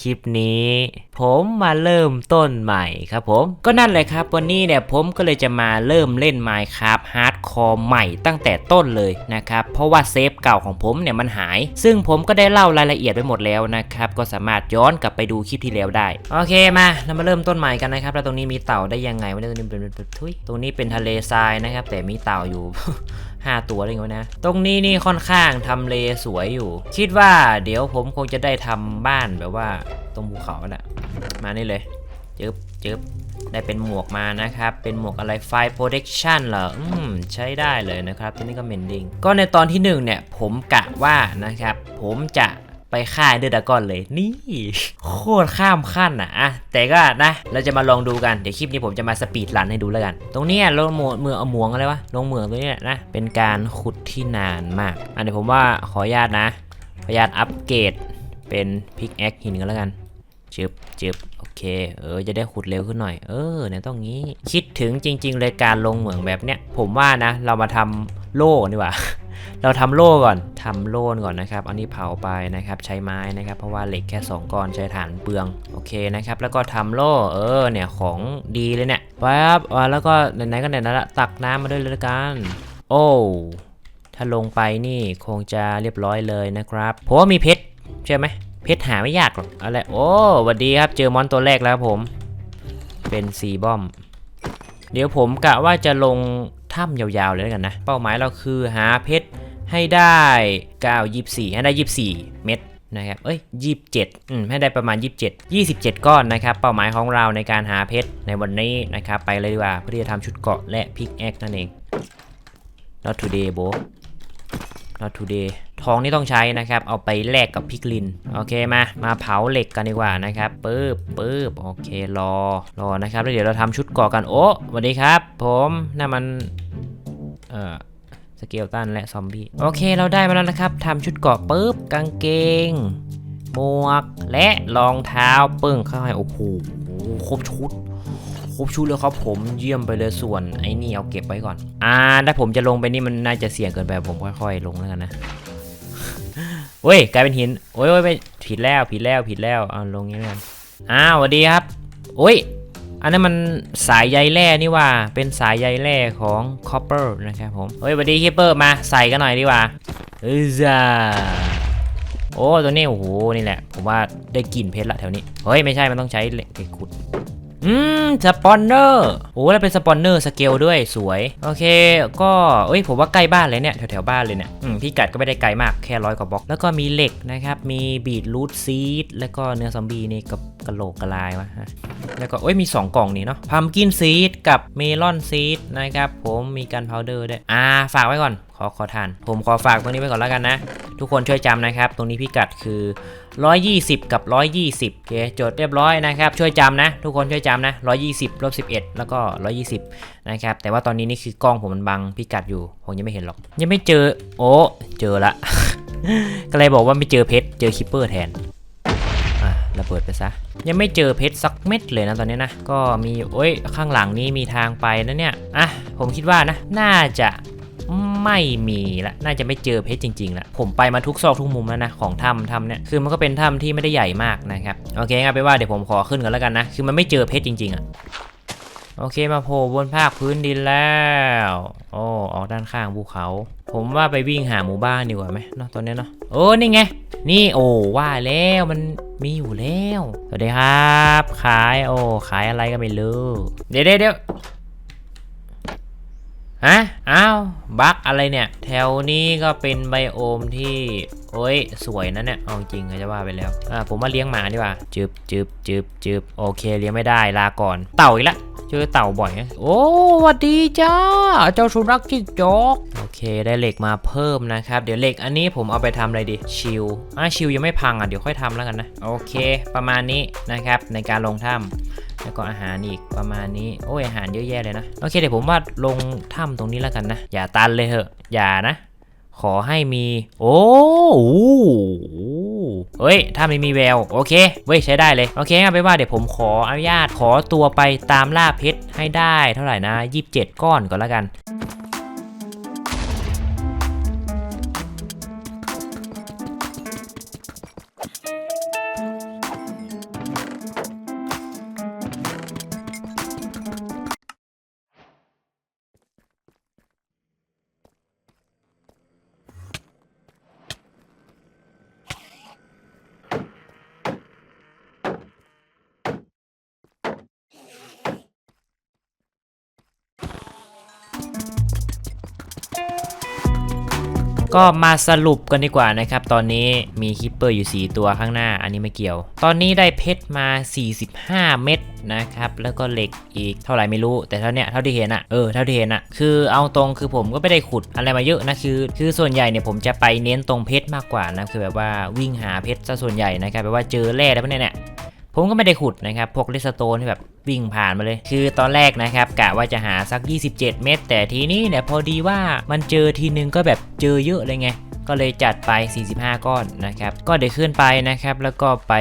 คลิปนี้ ผมมาเริ่มต้นใหม่ครับผม ก็นั่นเลยครับ วันนี้เนี่ยผมก็เลยจะมาเริ่มเล่น Minecraft Hardcore ใหม่ตั้งแต่ต้นเลยนะครับ เพราะว่าเซฟเก่าของผมเนี่ยมันหาย ซึ่งผมก็ได้เล่ารายละเอียดไปหมดแล้วนะครับ ก็สามารถย้อนกลับไปดูคลิปที่แล้วได้ โอเคมาเรามาเริ่มต้นใหม่กันนะครับ แล้วตรงนี้มีเต่าได้ยังไงวะเนี่ยตรงนี้เป็นเป็นทุยตรงนี้เป็นทะเลทรายนะครับ แต่มีเต่าอยู่ ห้าตัวได้ไงวะนะ ตรงนี้นี่ค่อนข้างทำเลสวยอยู่ คิดว่าเดี๋ยวผมคงจะได้ทำบ้านแบบว่า ตรงภูเขาแหละมานี่เลยจึบจึบได้เป็นหมวกมานะครับ เป็นหมวกอะไรไฟ protection เหรอ อืม ใช้ได้เลยนะครับที่นี่ก็เมนดิง ก็ในตอนที่หนึ่งเนี่ย ผมกะว่านะครับ ผมจะ ไปฆ่าเดอดากอนเลยนี่โคตรข้ามขั้นอะอะแต่ก็นะเราจะมาลองดูกันเดี๋ยวคลิปนี้ผมจะมาสปีดรันให้ดูแล้วกัน ตรงนี้ลงเหมืองเมือเอาหมวงอะไรวะลงเหมืองตรงนี้แหละนะเป็นการขุดที่นานมาก อันนี้ผมว่าขออนุญาตนะขออนุญาตอัปเกรดเป็นพิกแอคหินกันแล้วกันจึบจึบโอเค เออ จะได้ขุดเร็วขึ้นหน่อย เออ เนี่ยต้องงี้ คิดถึงจริง ๆ เลยการลงเหมืองแบบเนี้ย ผมว่านะ เรามาทำโล่ดีกว่า เราทำโล่ก่อนทำโล่ก่อนนะครับ อันนี้เผาไปนะครับใช้ไม้นะครับ เพราะว่าเหล็กแค่2ก้อนใช้ฐานเปลืองโอเคนะครับ แล้วก็ทำโล่เออเนี่ยของดีเลยเนี่ยปั๊บแล้วก็ไหนๆก็ไหนๆละตักน้ำมาด้วยเลยละกัน โอ้ถ้าลงไปนี่คงจะเรียบร้อยเลยนะครับเพราะว่ามีเพชรใช่ไหมเพชรหาไม่ยากหรอกอะไรโอ้สวัสดีครับเจอมอนตัวแรกแล้วครับผม เป็นซีบอม เดี๋ยวผมกะว่าจะลง ถ้ำยาวๆเลยแล้วกันนะ เป้าหมายเราคือหาเพชรให้ได้9 24ให้ได้ 24 เม็ดนะครับเอ้ย27อืมให้ได้ประมาณ 27 27 ก้อนนะครับ เป้าหมายของเราในการหาเพชรในวันนี้นะครับ ไปเลยดีกว่าเพื่อที่จะทำชุดเกาะและพิกแอคนั่นเอง not today bro not today ทองนี่ต้องใช้นะครับ เอาไปแลกกับพิกลิน โอเคมา มาเผาเหล็กกันดีกว่านะครับปึ๊บปึ๊บโอเครอ รอนะครับ แล้วเดี๋ยวเราทำชุดกราะกัน โอ้สวัสดีครับ ผมนั่นมัน เอ่อสเกลตันและซอมบี้ โอเคเราได้มาแล้วนะครับทำชุดเกาะปึ๊บ กางเกง หมวก และรองเท้าปึ้งเข้าให้โอ้โหครบชุด ครบชุดเลยครับผมเยี่ยมไปเลยส่วนไอ้นี่เอาเก็บไว้ก่อน อ่าถ้าผมจะลงไปนี่มันน่าจะเสี่ยงเกินไปผมค่อยๆ ลงแล้วกันนะ เว้ยกลายเป็นหินโอ้ยโอ้ยไม่ผิดแล้วผิดแล้วผิดแล้วเอาลงนี้กันอ้าวสวัสดีครับโอ้ยอันนั้นมันสายใยแร่นี่ว่าเป็นสายใยแร่ของคอปเปอร์นะครับผมเฮ้ยสวัสดีคิปเปอร์มาใส่กันหน่อยดีกว่าเอ้ยจ้าโอ้ตัวนี้โอ้โหนี่แหละผมว่าได้กลิ่นเพชรละแถวนี้เฮ้ยไม่ใช่มันต้องใช้เหล็กขุด อืม สปอนเนอร์โอ้แล้วเป็นสปอนเนอร์สเกลด้วยสวย โอเค ก็เอ้ยผมว่าใกล้บ้านเลยเนี่ยแถวๆบ้านเลยเนี่ยอืมพี่กัดก็ไม่ได้ไกลมากแค่ร้อยกว่าบล็อก แล้วก็มีเหล็กนะครับ มีบีทรูทซีดแล้วก็เนื้อซอมบี้นี่กับกระโหลกกระลายวะฮะแล้วก็เอ้ยมี 2 กล่องนี่เนาะพัมกินซีดกับเมลอนซีดนะครับผมมีกันพาวเดอร์ด้วยอ่าฝากไว้ก่อน ขอขอทาน ผมขอฝากตรงนี้ไว้ก่อนแล้วกันนะ ทุกคนช่วยจำนะครับ ตรงนี้พี่กัดคือ 120 กับ 120โอเคจดเรียบร้อยนะครับ ช่วยจำนะ ทุกคนช่วยจำนะ 120ลบ11 แล้วก็ 120 นะครับ แต่ว่าตอนนี้นี่คือกล้องผมมันบังพิกัดอยู่ ผมยังไม่เห็นหรอก ยังไม่เจอ โอ้เจอละ ก็เลยบอกว่าไม่เจอเพชร เจอคิปเปอร์แทนอะระเบิดไปซะ ยังไม่เจอเพชรสักเม็ดเลยนะตอนนี้นะ ก็มีโอ้ยข้างหลังนี้มีทางไปนะเนี่ย อะ ผมคิดว่านะ น่าจะ ไม่มีละน่าจะไม่เจอเพชรจริงๆละผมไปมาทุกซอกทุกมุมแล้วนะของถ้ำถ้ำเนี่ยคือมันก็เป็นถ้ำที่ไม่ได้ใหญ่มากนะครับโอเคงั้นไปว่าเดี๋ยวผมขอขึ้นกันแล้วกันนะคือมันไม่เจอเพชรจริงๆอะโอเคมาโผล่บนภาคพื้นดินแล้วโอ้ออกด้านข้างภูเขา ผมว่าไปวิ่งหาหมู่บ้านดีกว่าไหมเนาะตอนนี้เนาะโอ้นี่ไง นี่โอ้ว่าแล้วมันมีอยู่แล้วสวัสดีครับ ขายโอ้ขายอะไรก็ไม่รู้เดี๋ยวเดี๋ยว ฮะ อ้าว บั๊กอะไรเนี่ย แถวนี้ก็เป็นไบโอมที่ โอ้ย สวยนะเนี่ย เอาจริงก็จะว่าไปแล้ว อ่า ผมมาเลี้ยงหมาดีกว่า จึบจึบจึบจึบโอเค เลี้ยงไม่ได้ ลาก่อน เต่าอีกแล้ว เจอเต่าบ่อยนะโอ้หวัดดีจ้า เจ้าสุนัขจิ้งจอกโอเคได้เหล็กมาเพิ่มนะครับ เดี๋ยวเหล็กอันนี้ผมเอาไปทำอะไรดี ชิลอะชิลยังไม่พังอะเดี๋ยวค่อยทำแล้วกันนะ โอเค ประมาณนี้นะครับในการลงถ้ำแล้วก็อาหารอีกประมาณนี้ โอ้ยอาหารเยอะแยะเลยนะ โอเคเดี๋ยวผมว่าลงถ้ำตรงนี้แล้วกันนะ อย่าตันเลยเหอะ อย่านะ ขอให้มี โอ้โห เฮ้ย ถ้าไม่มีแวว โอเค เว้ย ใช้ได้เลย โอเคงั้นไปว่าเดี๋ยวผมขออนุญาตขอตัวไปตามล่าเพชรให้ได้เท่าไหร่นะ 27 ก้อนก่อนแล้วกัน ก็มาสรุปกันดีกว่านะครับ ตอนนี้มีคิปเปอร์อยู่ 4 ตัวข้างหน้า อันนี้ไม่เกี่ยว ตอนนี้ได้เพชรมา 45 เม็ดนะครับ แล้วก็เหล็กอีกเท่าไหร่ไม่รู้ แต่เท่าเนี้ยเท่าที่เห็นอะเออ เท่าที่เห็นอะคือเอาตรงคือผมก็ไม่ได้ขุดอะไรมาเยอะนะ คือ คือส่วนใหญ่เนี่ยผมจะไปเน้นตรงเพชรมากกว่านะ คือแบบว่าวิ่งหาเพชรซะส่วนใหญ่นะครับ แบบว่าเจอแร่แล้วเนี่ยเนี่ย ผมก็ไม่ได้ขุดนะครับพวกเลสโตนที่แบบวิ่งผ่านมาเลย คือตอนแรกนะครับกะว่าจะหาสัก 27 เม็ดแต่ทีนี้เนี่ยพอดีว่ามันเจอทีนึงก็แบบเจอเยอะเลยไงก็เลยจัดไป 45 ก้อนนะครับ ก็เดี๋ยวขึ้นไปนะครับ แล้วก็ไป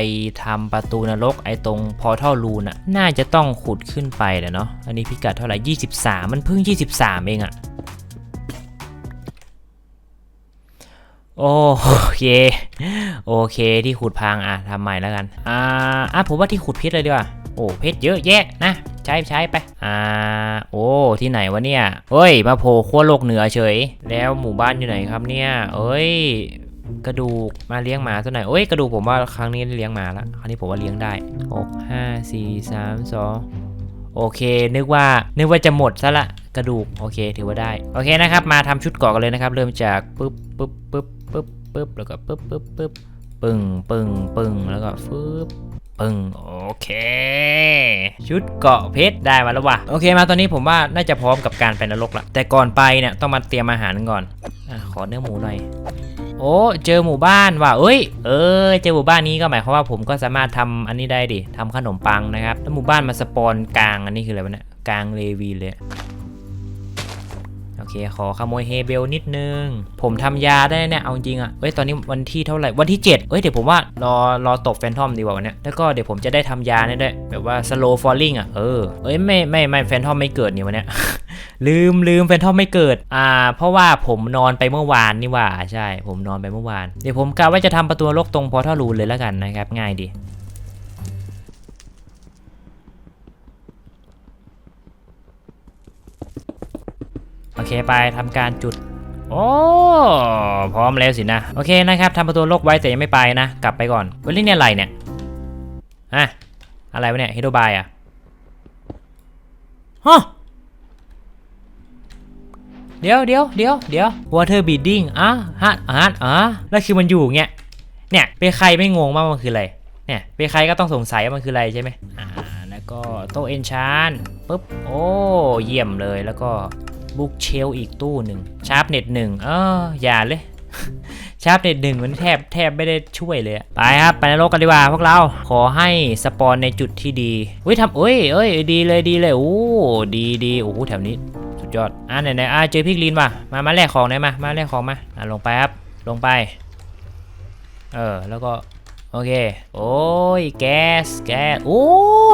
ทำประตูนรกไอ้ตรงพอท่อรูนอะ น่าจะต้องขุดขึ้นไปแหละเนาะ อันนี้พิกัดเท่าไหร่ 23 มันเพิ่ง 23 เองอะ โอเค โอเคที่ขุดพังอะทำใหม่แล้วกัน อ่าอะผมว่าที่ขุดเพชรเลยดีกว่า โอ้เพชรเยอะแยะนะ ใช้ใช้ไป อ่า โอ้ที่ไหนวะเนี่ยเฮ้ย มาโผล่ขั้วโลกเหนือเฉย แล้วหมู่บ้านอยู่ไหนครับเนี่ยเอ้ย กระดูกมาเลี้ยงหมาตัวไหนเอ้ยกระดูกผมว่าครั้งนี้เลี้ยงหมาละครั้งนี้ผมว่าเลี้ยงได้หกห้าสี่สามสองโอเค นึกว่า นึกว่าจะหมดซะละกระดูก โอเค ถือว่าได้ โอเคนะครับ มาทำชุดเกาะกันเลยนะครับ เริ่มจากปึ๊บปึ๊บปึ๊บ ปึ๊บปึ๊บแล้วก็ปึ๊บปึ๊บปึ๊บปึ้งปึ้งปึ้งแล้วก็ฟึบปึ้งโอเคชุดเกาะเพชรได้มาแล้วว่ะโอเคมาตอนนี้ผมว่าน่าจะพร้อมกับการไปนรกละแต่ก่อนไปเนี่ยต้องมาเตรียมอาหารก่อนอขอเนื้อหมูหน่อยโอ้เจอหมู่บ้านว่ะเอ้ยเออเจอหมู่บ้านนี้ก็หมายความว่าผมก็สามารถทำอันนี้ได้ดิทำขนมปังนะครับแล้วหมู่บ้านมาสปอนกลางอันนี้คืออะไรวะเนี่ยกลางเลวีเลย เคขอขโมยเฮเบลนิดนึง ผมทำยาได้เนี่ยเอาจริงอะเอ้ยตอนนี้วันที่เท่าไหร่วันที่ 7 เอ้ยเดี๋ยวผมว่ารอรอตกแฟนทอมดีกว่าวันเนี้ยแล้วก็เดี๋ยวผมจะได้ทำยาเนี่ยด้วยแบบว่า slow falling อะเออเอ้ยไม่ไม่ไม่แฟนทอมไม่เกิดนี่วันเนี้ยลืมลืมแฟนทอมไม่เกิด อ่า เพราะว่าผมนอนไปเมื่อวานนี่ว่าใช่ ผมนอนไปเมื่อวาน เดี๋ยวผมกะว่าจะทำประตูโลกตรงพอท่อรูนเลยแล้วกันนะครับง่ายดี โอเคไปทำการจุด โอ้พร้อมแล้วสินะ โอเคนะครับทำประตูโลกไว้แต่ยังไม่ไปนะ กลับไปก่อนเวลลี่เนี่ยอะไรเนี่ยอะอะไรวะเนี่ยเฮโดบายอะฮะเดี๋ยวเดี๋ยวเดี๋ยวเดี๋ยว water beading อะฮัทฮัทอะแล้วคือมันอยู่เงี้ยเนี่ยเป็นใครไม่งงว่ามันคืออะไรเนี่ยเป็นใครก็ต้องสงสัยว่ามันคืออะไรใช่ไหมอ่าแล้วก็โต๊ะเอนชานปุ๊บโอ้เยี่ยมเลยแล้วก็ บุ๊กเชลอีกตู้หนึ่งชาร์ปเน็ตหนึ่งเอออย่าเลยชาร์ปเน็ตหนึ่งมันแทบแทบไม่ได้ช่วยเลย ไปครับ ไปนรกกันดีกว่าพวกเรา ขอให้สปอนในจุดที่ดีเฮ้ยทำเอ้ยเอ้ยดีเลยดีเลยโอ้ดีดีโอ้โหแถวนี้สุดยอดอะไหนไหนอะเจอพิกลินว่ะมามาแลกของไหนมามาแลกของมาอะลงไปครับลงไป เออแล้วก็ โอเค โอ้ย แก๊ส แก๊ส โอ้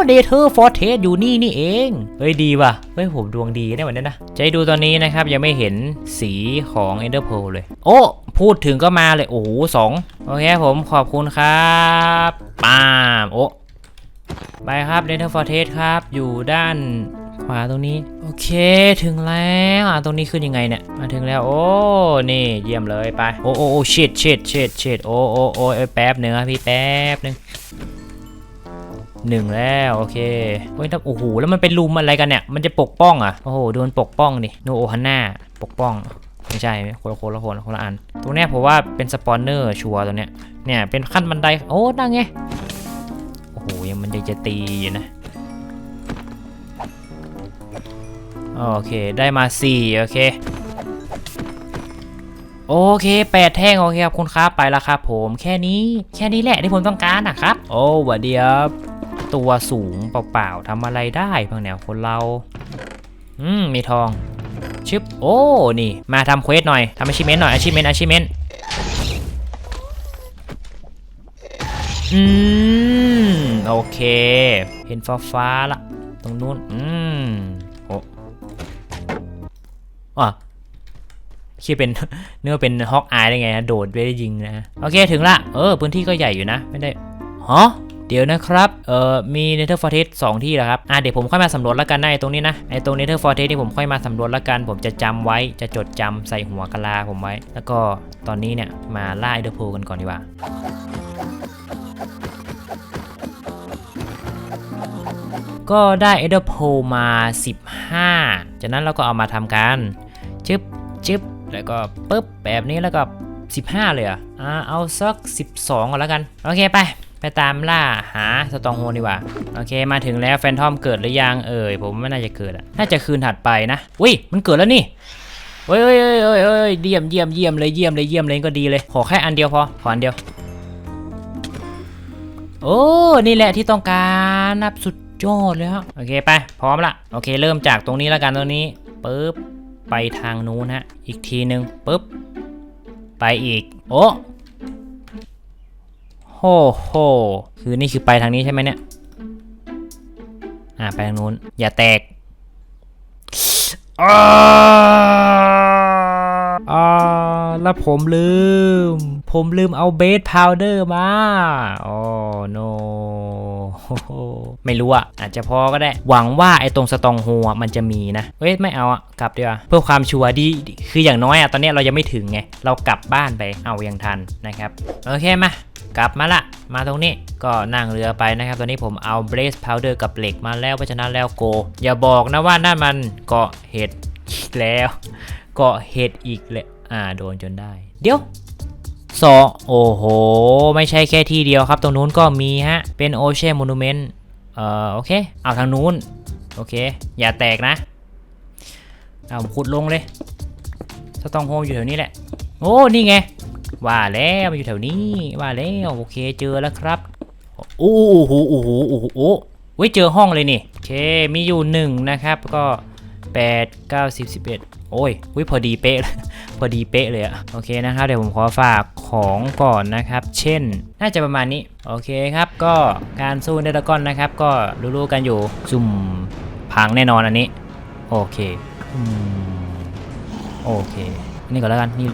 เดเธอร์ฟอร์เทสอยู่นี่นี่เอง เฮ้ย ดีว่ะ เฮ้ย ผมดวงดีได้วันนี้นะ จะให้ดูตอนนี้นะครับ ยังไม่เห็นสีของ Ender Pearl เลย โอ้ พูดถึงก็มาเลย โอ้โหสองโอเคผมขอบคุณครับปาม โอ้ ไปครับเดเธอร์ฟอร์เทสครับ อยู่ด้าน ขวาตรงนี้ โอเคถึงแล้วอะตรงนี้ขึ้นยังไงเนี่ย มาถึงแล้ว โอ้นี่เยี่ยมเลยไป โอ้โอ้โอ้ชิดชิดชิดชิดโอ้โอ้โอ้แป๊บหนึ่งครับพี่แป๊บหนึ่งหนึ่งแล้วโอเคเฮ้ยถ้าโอ้โหแล้วมันเป็นลุมอะไรกันเนี่ย มันจะปกป้องอะโอ้โหโดนปกป้องดิโนโอฮันน่าปกป้องไม่ใช่คนละคนละคนคนละอัน ตรงเนี้ยผมว่าเป็นสปอนเนอร์ชัวร์ตรงเนี้ยเนี่ยเป็นขั้นบันไดโอ้นั่งไงโอ้โหยังมันยังจะตีอยู่นะ โอเค ได้มา 4 โอเค โอเคแปดแท่ง โอเคครับคุณครับ ไปแล้วครับผมแค่นี้ แค่นี้แหละที่ผมต้องการนะครับ โอ้หวัดดีครับ ตัวสูงเปล่าๆทำอะไรได้บ้างเนี่ยคนเรา อืม มีทอง ชึบ โอ้ นี่ มาทำเควสหน่อยทำอาชีพเมนหน่อยอาชีพเมนอาชีพเมนอืม โอเค เห็นฟ้าฟ้าละ ตรงนู้น อืม อ้อะคิดเป็นเนื้อเป็นฮอกอายได้ไงนะโดดไปได้ยิงนะโอเคถึงละเออพื้นที่ก็ใหญ่อยู่นะ ไม่ได้ฮะเดี๋ยวนะครับ เอ่อ มีเนเธอร์ฟอร์เทสสองที่แล้วครับ อะ เดี๋ยวผมค่อยมาสำรวจแล้วกันนะไอตรงนี้นะ ไอตรงเนเธอร์ฟอร์เทสนี่ผมค่อยมาสำรวจแล้วกัน ผมจะจำไว้ จะจดจำใส่หัวกะลาผมไว้ แล้วก็ตอนนี้เนี่ย มาล่าไอเดอร์โพกันก่อนดีกว่าก็ได้เอเดอร์โพมา 15 จากนั้นเราก็เอามาทำการ จึ๊บจึ๊บแล้วก็ปึ๊บแบบนี้แล้วก็ 15 เลยเหรอะอ่าเอาสัก 12ก่อนแล้วกัน โอเคไป ไปตามล่าหาสตองโฮดีกว่า โอเคมาถึงแล้วแฟนทอมเกิดหรือยังเอ่ยผมไม่น่าจะเกิดอะน่าจะคืนถัดไปนะอุ้ยมันเกิดแล้วนี่เฮ้ยเฮ้ยเฮ้ยเฮ้ยเฮ้ยเยี่ยมเยี่ยมเยี่ยมเลยเยี่ยมเลยเยี่ยมเลยก็ดีเลย ขอแค่อันเดียวพอ ขออันเดียว โอ้ นี่แหละที่ต้องการนับสุดยอดเลยฮะ โอเคไป พร้อมละ โอเค เริ่มจากตรงนี้แล้วกันตรงนี้ปึ๊บ ไปทางนู้นฮะ อีกทีหนึ่งปึ๊บ ไปอีก โอ้โหโหคือนี่คือไปทางนี้ใช่ไหมเนี่ย อ่าไปทางนู้น อย่าแตกอ้าอ่าแล้วผมลืม ผมลืมเอาเบสพาวเดอร์มา โอ้โน ไม่รู้อะอาจจะพอก็ได้ หวังว่าไอ้ตรงสตองโฮะมันจะมีนะเฮ้ยไม่เอาอะกลับดีกว่าเพื่อความชัวร์ดีคืออย่างน้อยอะตอนนี้เรายังไม่ถึงไงเรากลับบ้านไปเอายังทันนะครับโอเคมากลับมาละ มาตรงนี้ก็นั่งเรือไปนะครับ ตอนนี้ผมเอาเบรสพาวเดอร์กับเหล็กมาแล้วเพราะฉะนั้นแล้วโก อย่าบอกนะว่านั่นมันเกาะเห็ดอีกแล้ว เกาะเห็ดอีกเลยอ่าโดนจนได้ เดี๋ยว สองโอ้โห ไม่ใช่แค่ที่เดียวครับ ตรงนู้นก็มีฮะ เป็นโอเชียนม n นูเมนต์เอ่อ โอเค เอาทางนู้น โอเค อย่าแตกนะ เอาขุดลงเลยสตองโฮมอยู่แถวนี้แหละ โอ้ นี่ไง ว่าแล้วมันอยู่แถวนี้ ว่าแล้ว โอเค เจอแล้วครับโอ้โหโอ้โหโอ้โหโอ้เว้ยเจอห้องเลยนี่ โอเค มีอยู่หนึ่งนะครับ ก็ 8 9 10 11 โอ้ยวิพอดีเป๊ะ พอดีเป๊ะเลยอะโอเคนะครับ เดี๋ยวผมขอฝากของก่อนนะครับ เช่น น่าจะประมาณนี้ โอเคครับ ก็การสู้เดดากอนนะครับ ก็รู้ๆกันอยู่ซุ่มพังแน่นอนอันนี้ โอเคอืมโอเคนี่ก่อนแล้วกัน นี่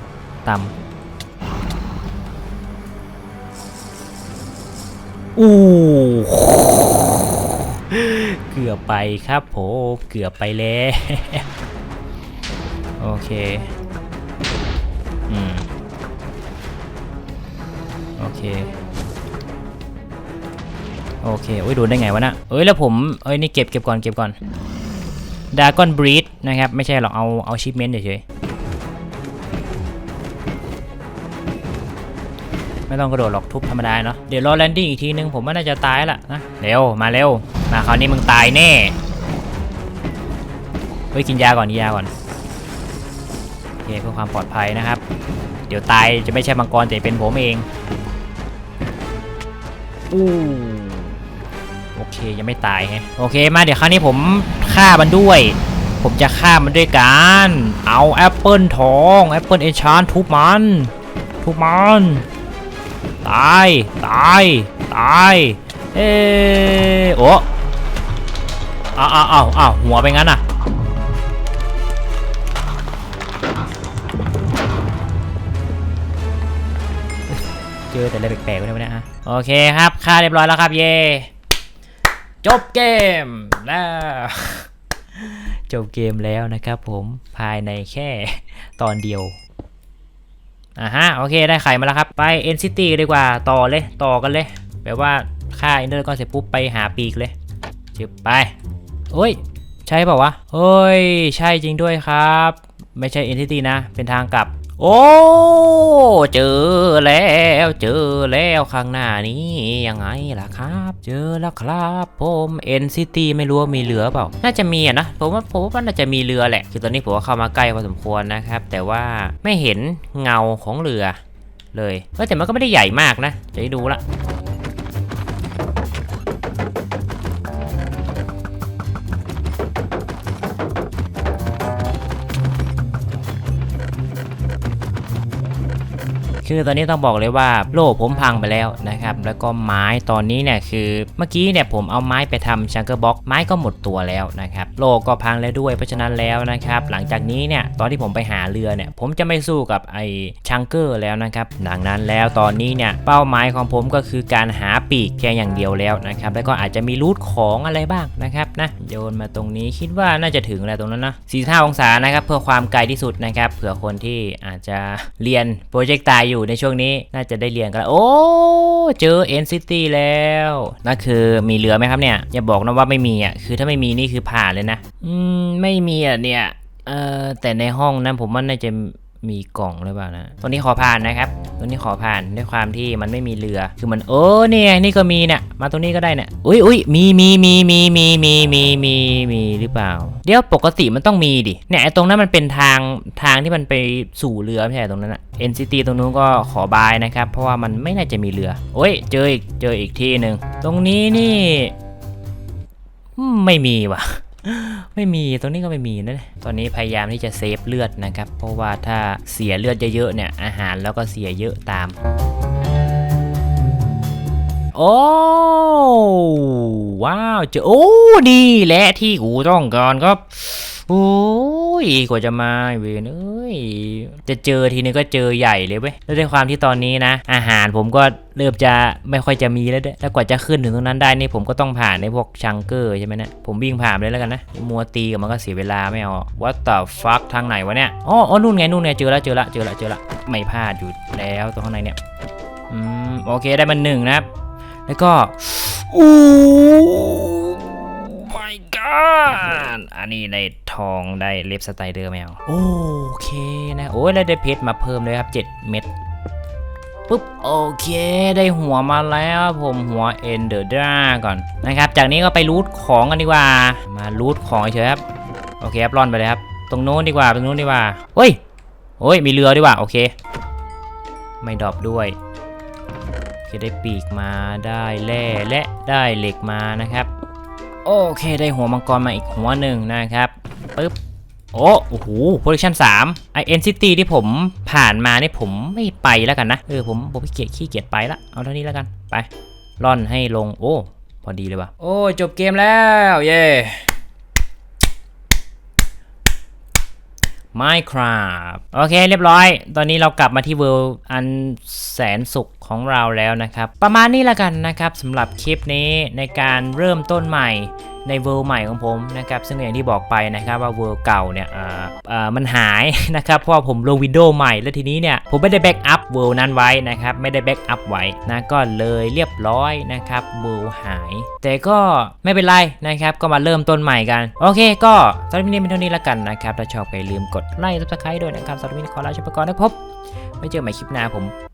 ต่ำอู้ กือบไปครับผมเกือบไปแล้ว โอเคอืมโอเค โอเคโอ้ยโดนได้ไงวะน่ะเอ้ยแล้วผมเอ้ยนี่เก็บเก็บก่อนเก็บก่อนดากอนบรีดนะครับ ไม่ใช่หรอกเอาเอาชิปเมนต์เฉยไม่ต้องกระโดดหรอกทุบธรรมดาเนาะเดี๋ยวรอแลนดิ้งอีกทีนึงผมว่าน่าจะตายละนะเร็วมาเร็ว มาคราวนี้มึงตายแน่ เฮ้ยกินยาก่อนกินยาก่อนโอเคเพื่อความปลอดภัยนะครับ เดี๋ยวตายจะไม่ใช่มังกรแต่เป็นผมเองอู้โอเคยังไม่ตายไงโอเคมาเดี๋ยวคราวนี้ผมฆ่ามันด้วย ผมจะฆ่ามันด้วยการเอาแอปเปิลทองแอปเปิลเอชานทุบมันทุบมันตาย ตาย ตาย เออโอ้ อ้าวอ้าวอ้าวอ้าวหัวไปงั้นอะเจอแต่อะไรแปลกๆไว้เนี่ยฮะโอเคครับค่าเรียบร้อยแล้วครับเย่จบเกมแล้วจบเกมแล้วนะครับผมภายในแค่ตอนเดียวอ่าฮะโอเคได้ไข่มาแล้วครับ ไป n c t ดีกว่าต่อเลยต่อกันเลยแบบว่าค่าอินเตอร์ก่อนเสร็จปุ๊บไปหาปีกเลยจึบไป โอ้ย ใช่เปล่าวะเฮ้ย ใช่จริงด้วยครับ ไม่ใช่ entity นะ เป็นทางกลับ โอ้ เจอแล้วเจอแล้วข้างหน้านี้ยังไงล่ะครับ เจอแล้วครับผม NCT ไม่รู้ว่ามีเรือเปล่า น่าจะมีอะนะผมว่าผมว่าน่าจะมีเรือแหละ คือตอนนี้ผมว่าเข้ามาใกล้พอสมควรนะครับ แต่ว่าไม่เห็นเงาของเรือเลยเออแต่มันก็ไม่ได้ใหญ่มากนะจะให้ดูละ คือตอนนี้ต้องบอกเลยว่าโล่ผมพังไปแล้วนะครับ แล้วก็ไม้ตอนนี้เนี่ยคือเมื่อกี้เนี่ยผมเอาไม้ไปทำชังเกอร์บ็อกไม้ก็หมดตัวแล้วนะครับ โล่ก็พังแล้วด้วยเพราะฉะนั้นแล้วนะครับ หลังจากนี้เนี่ยตอนที่ผมไปหาเรือเนี่ย ผมจะไม่สู้กับไอ้ชังเกอร์แล้วนะครับ ดังนั้นแล้วตอนนี้เนี่ยเป้าหมายของผมก็คือการหาปีกแค่อย่างเดียวแล้วนะครับ แล้วก็อาจจะมีรูทของอะไรบ้างนะครับนะโยนมาตรงนี้คิดว่าน่าจะถึงแล้วตรงนั้นนะ45องศานะครับเพื่อความไกลที่สุดนะครับเผื่อคนที่อาจจะเรียนโปรเจกต์ตายอยู่ในช่วงนี้น่าจะได้เรียนกันแล้วโอ้เจอ N City แล้วนั่นคือมีเรือไหมครับเนี่ยอย่าบอกนะว่าไม่มีอะคือถ้าไม่มีนี่คือผ่านเลยนะ อืมไม่มีอะเนี่ยเออแต่ในห้องนั้นผมว่าน่าจะ มีกล่องหรือเปล่านะ ตัวนี้ขอผ่านนะครับ ตัวนี้ขอผ่านด้วยความที่มันไม่มีเรือ คือมันโอ้เนี่ยนี่ก็มีเนี่ยมาตรงนี้ก็ได้เนี่ย อุ้ยอุ้ยมีมีมีมีมีมีมีมีมีหรือเปล่า เดี๋ยวปกติมันต้องมีดิ เนี่ยไอ้ตรงนั้นมันเป็นทางทางที่มันไปสู่เรือไม่ใช่เหรอตรงนั้นอะ NCT ตรงนู้นก็ขอบายนะครับ เพราะว่ามันไม่น่าจะมีเรือ โอ้ยเจออีกเจออีกที่หนึ่ง ตรงนี้นี่ ไม่มีว่ะ ไม่มีตรงนี้ก็ไม่มีนะตอนนี้พยายามที่จะเซฟเลือดนะครับ เพราะว่าถ้าเสียเลือดเยอะๆเนี่ยอาหารแล้วก็เสียเยอะตาม โอ้ว้าวเจอโอ้ดีและที่กูต้องการครับ โอ้ยกว่าจะมาเวนเอ้ยจะเจอทีนึงก็เจอใหญ่เลยเว้ยแล้วด้วยความที่ตอนนี้นะ อาหารผมก็เริ่มจะไม่ค่อยจะมีแล้วด้วยแล้วกว่าจะขึ้นถึงตรงนั้นได้นี่ผมก็ต้องผ่านในพวกชังเกอร์ใช่ไหมนะผมวิ่งผ่านเลยแล้วกันนะมัวตีกับมันก็เสียเวลาไม่เอา What the fuck ทางไหนวะเนี่ยอ๋ออ๋อนู่นไงนู่นไงเจอแล้วเจอละเจอละเจอละไม่พลาดอยู่แล้วตรงข้างในเนี่ยอืมโอเคได้มันหนึ่งนะครับแล้วก็อู้ อันนี้ได้ทองได้เล็บสไตเดอร์แมว โอเคนะ โอ้ยแล้วได้เพชรมาเพิ่มเลยครับ 7 เม็ดปุ๊บโอเค ได้หัวมาแล้วผมหัวเอนเดอร์ดาก่อนนะครับ จากนี้ก็ไปรูทของกันดีกว่า มารูทของเฉยครับ โอเคครับร่อนไปเลยครับ ตรงโน้นดีกว่าตรงโน้นดีกว่าเฮ้ยโอ้ยมีเรือดีกว่าโอเค ไม่ดรอปด้วยโอเคได้ปีกมาได้แร่และได้เหล็กมานะครับ โอเคได้หัวมังกรมาอีกหัวหนึ่งนะครับปึ๊บโอ้โอ้โหโปรดักชั่นสามไอเอ็นซิตี้ที่ผมผ่านมานี่ผมไม่ไปแล้วกันนะ เออผมผมขี้เกียจขี้เกียจไปละเอาเท่านี้แล้วกันไปร่อนให้ลงโอ้ พอดีเลยว่ะโอ้ จบเกมแล้ว เย้ Minecraft โอเคเรียบร้อย ตอนนี้เรากลับมาที่เวิลด์อันแสนสุขของเราแล้วนะครับ ประมาณนี้ละกันนะครับสำหรับคลิปนี้ในการเริ่มต้นใหม่ ในเวิลด์ใหม่ของผมนะครับซึ่งอย่างที่บอกไปนะครับว่าเวิลด์เก่าเนี่ยมันหายนะครับเพราะผมลงวินโดว์ใหม่แล้วทีนี้เนี่ยผมไม่ได้แบ็กอัพเวิลด์นั้นไว้นะครับไม่ได้แบ็กอัพไว้นะก็เลยเรียบร้อยนะครับเวิลด์หาย แต่ก็ไม่เป็นไรนะครับก็มาเริ่มต้นใหม่กัน โอเคก็สำหรับวันนี้เป็นเท่านี้ละกันนะครับถ้าชอบก็อย่าลืมกดไลค์ซับสไครต์ด้วยนะครับสำหรับวันนี้ขอลาไปก่อนนะครับไว้เจอใหม่คลิปหน้าผม